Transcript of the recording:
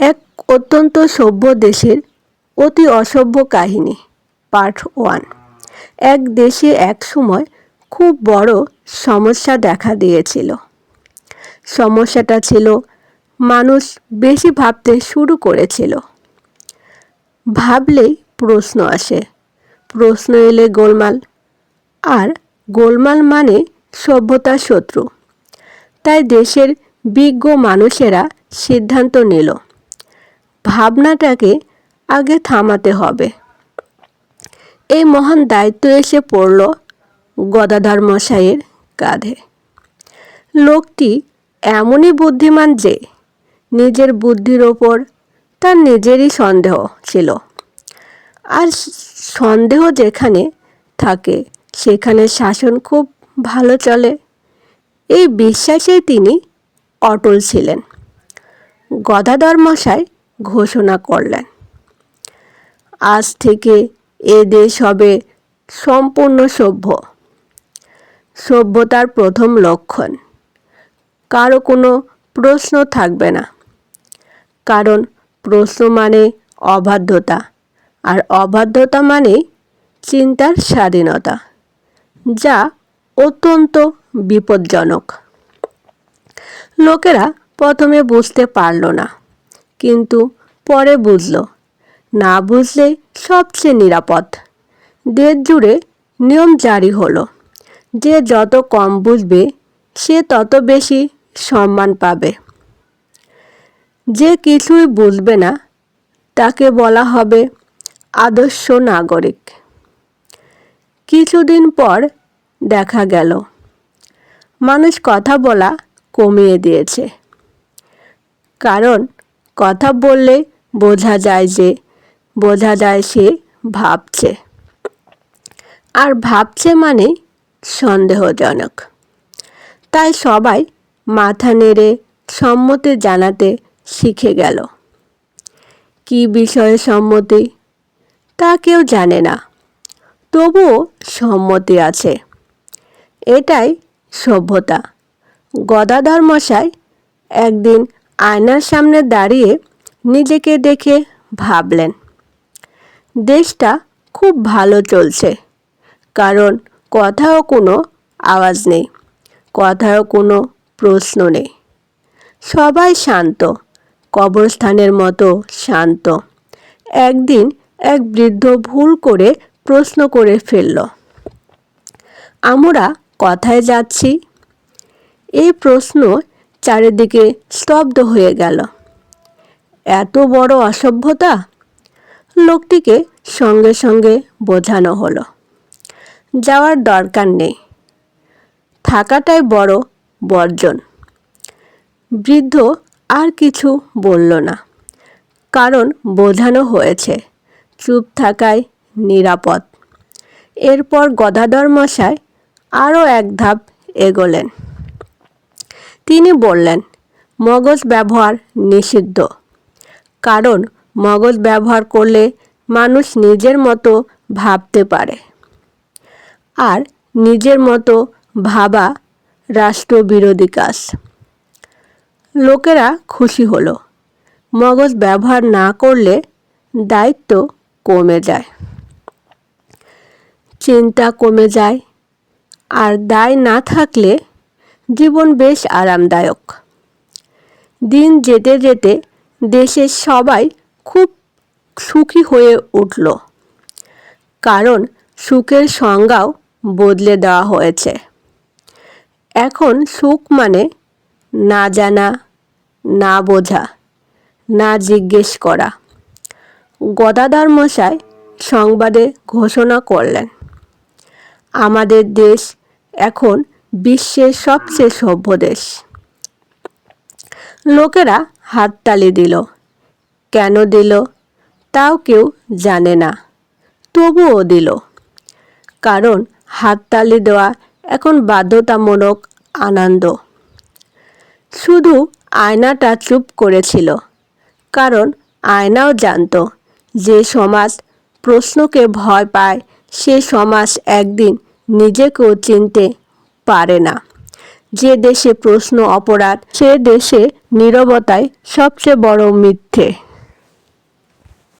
এক অত্যন্ত সভ্য দেশের অতি অসভ্য কাহিনী, পার্ট ওয়ান। এক দেশে এক সময় খুব বড় সমস্যা দেখা দিয়েছিল। সমস্যাটা ছিল, মানুষ বেশি ভাবতে শুরু করেছিল। ভাবলেই প্রশ্ন আসে। প্রশ্ন এলে গোলমাল। আর গোলমাল মানে সভ্যতার শত্রু। তাই দেশের বিজ্ঞ মানুষেরা সিদ্ধান্ত নিল। ভাবনাটাকে আগে থামাতে হবে। এই মহান দায়িত্ব এসে পড়ল গদাধর মশাইয়ের কাঁধে। লোকটি এমনই বুদ্ধিমান যে নিজের বুদ্ধির ওপর তার নিজেরই সন্দেহ ছিল। আর সন্দেহ যেখানে থাকে, সেখানে শাসন খুব ভালো চলে। এই বিশ্বাসে তিনি অটল ছিলেন। গদাধর মশাই ঘোষণা করলেন। আজ থেকে এ দেশ হবে সম্পূর্ণ সভ্য। সভ্যতার প্রথম লক্ষণ। কারও কোনো প্রশ্ন থাকবে না। কারণ প্রশ্ন মানে অবাধ্যতা। আর অবাধ্যতা মানে চিন্তার স্বাধীনতা, যা অত্যন্ত বিপজ্জনক। লোকেরা প্রথমে বুঝতে পারল না। কিন্তু পরে বুঝল, না বুঝলে সবচেয়ে নিরাপদ। দেশ জুড়ে নিয়ম জারি হলো। যে যত কম বুঝবে, সে তত বেশি সম্মান পাবে। যে কিছুই বুঝবে না, তাকে বলা হবে আদর্শ নাগরিক। কিছুদিন পর দেখা গেল। মানুষ কথা বলা কমিয়ে দিয়েছে। কারণ কথা বললে বোঝা যায় যে, বোঝা যায় সে ভাবছে। আর ভাবছে মানে সন্দেহজনক। তাই সবাই মাথা নেড়ে সম্মতি জানাতে শিখে গেল। কি বিষয়ে সম্মতি? তা কেউ জানে না। তবুও সম্মতি আছে। এটাই সভ্যতা। গদাধর মশাই একদিন আয়নার সামনে দাঁড়িয়ে নিজেকে দেখে ভাবলেন, দেশটা খুব ভালো চলছে, কারণ কথাও কোনো আওয়াজ নেই, কথাও কোনো প্রশ্ন নেই। সবাই শান্ত, কবরস্থানের মতো শান্ত। একদিন এক বৃদ্ধ ভুল করে প্রশ্ন করে ফেলল, আমরা কথায় যাচ্ছি? এই প্রশ্ন চারিদিকে স্তব্ধ হয়ে গেল। এত বড় অসভ্যতা? লোকটিকে সঙ্গে সঙ্গে বোঝানো হলো। যাওয়ার দরকার নেই। থাকাটাই বড় বর্জন। বৃদ্ধ আর কিছু বলল না। কারণ বোঝানো হয়েছে, চুপ থাকায় নিরাপদ। এরপর গদাধর মশাই আরও এক ধাপ এগোলেন। তিনি বললেন, মগজ ব্যবহার নিষিদ্ধ। কারণ মগজ ব্যবহার করলে মানুষ নিজের মতো ভাবতে পারে। আর নিজের মতো ভাবা রাষ্ট্রবিরোধী কাজ। লোকেরা খুশি হলো। মগজ ব্যবহার না করলে দায়িত্ব কমে যায়। চিন্তা কমে যায়। আর দায় না থাকলে জীবন বেশ আরামদায়ক। দিন যেতে যেতে দেশের সবাই খুব সুখী হয়ে উঠল। কারণ সুখের সংজ্ঞাও বদলে দেওয়া হয়েছে। এখন সুখ মানে না জানা, না বোঝা, না জিজ্ঞেস করা। গদাধর মশাই সংবাদে ঘোষণা করলেন, আমাদের দেশ এখন বিশ্বের সবচেয়ে সভ্য দেশ। লোকেরা হাততালি দিল। কেন দিল? তাও কেউ জানে না। তবুও দিল। কারণ হাততালি দেওয়া এখন বাধ্যতামূলক আনন্দ। শুধু আয়নাটা চুপ করেছিল। কারণ আয়নাও জানত যে সমাজ প্রশ্নকে ভয় পায়, সে সমাজ একদিন নিজেকেও চিনতে পারে না। যে দেশে প্রশ্ন অপরাধ সে দেশে নিরবতায় সবচেয়ে বড় মিথ্যে।